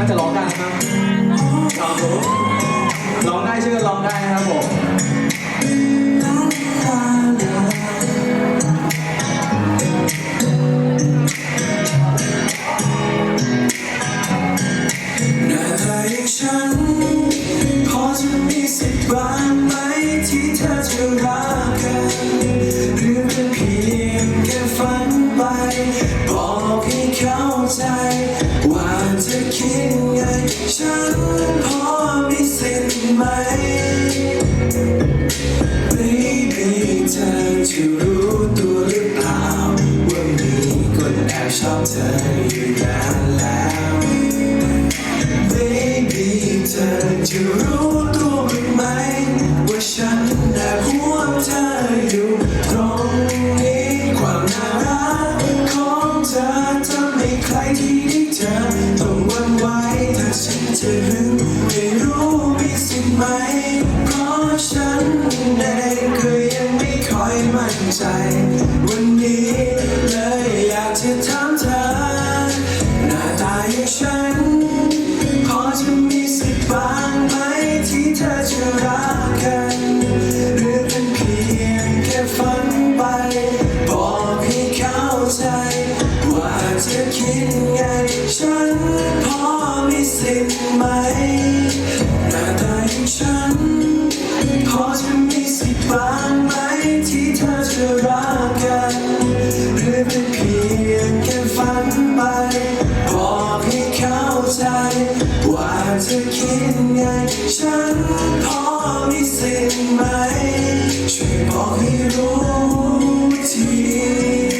น่าจะร้องได้ครับครับผมร้องได้ชื่อร้องได้นะครับผมฉันพอจะมีสิทธิ์บ้างไหมที่เธอจะรักกันหรือเป็นเพียงแค่ฝันไป บอกให้เขา ใจ ว่าเธอคิดไง ฉันพอมีสิทธิ์ไหม Baby เธอจะรู้ตัวหรือเปล่า ว่ามีคนแอบชอบเธออยู่นานแล้ว Baby เธอจะรู้ ที่ได้เจอต้องวันไหวถ้าฉันจะหึงไม่รู้มีสิทธิ์ไหม เพราะฉันเองก็ยังไม่ค่อยมั่นใจ วันนี้เลยอยากจะถามเธอ หน้าตาอย่างฉัน พอจะมีสิทธิ์บ้างไหมที่เธอจะรัก จะรักกันหรือเป็นเพียงแค่ฝันไปบอกให้เข้าใจ ว่าเธอคิดไง ฉันพอมีสิทธิ์ไหม ช่วยบอกให้รู้ที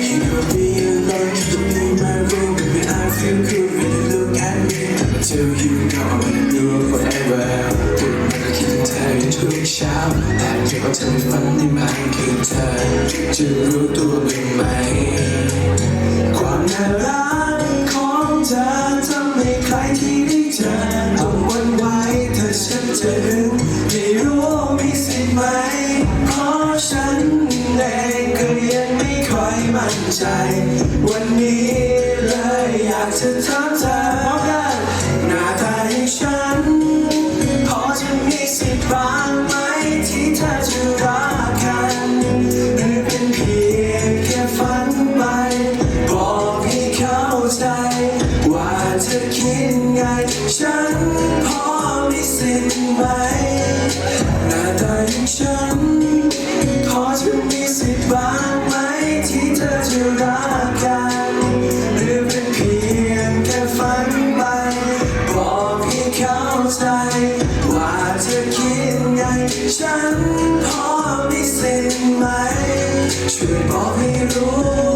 You could be alone, you could my room, baby I feel good when you look at me Until you ถึงเธออยู่ทุกเช้าแต่เก็บว่าเธอในฝันในมันคือเธอจะรู้ตัวบ้างไหมความน่ารักของเธอทำให้ใครที่ได้เจอต้องหวันไหวถ้าฉันจะหึงไม่รู้มีสิทธิ์ไหมเพราะฉันเองก็ยังไม่ค่อยมั่นใจ วันนี้เลยอยากจะถาม ว่าเธอคิดไง ฉันพอมีสิทธิ์ไหมหน้าตาอย่างฉัน พอจะมีสิทธิ์บ้างไหม ที่เธอจะรักกัน หรือเป็นเพียงแค่ฝันไป บอกให้เข้าใจ ว่าเธอคิดไง ฉันพอมีสิทธิ์ไหม ช่วยบอกให้รู้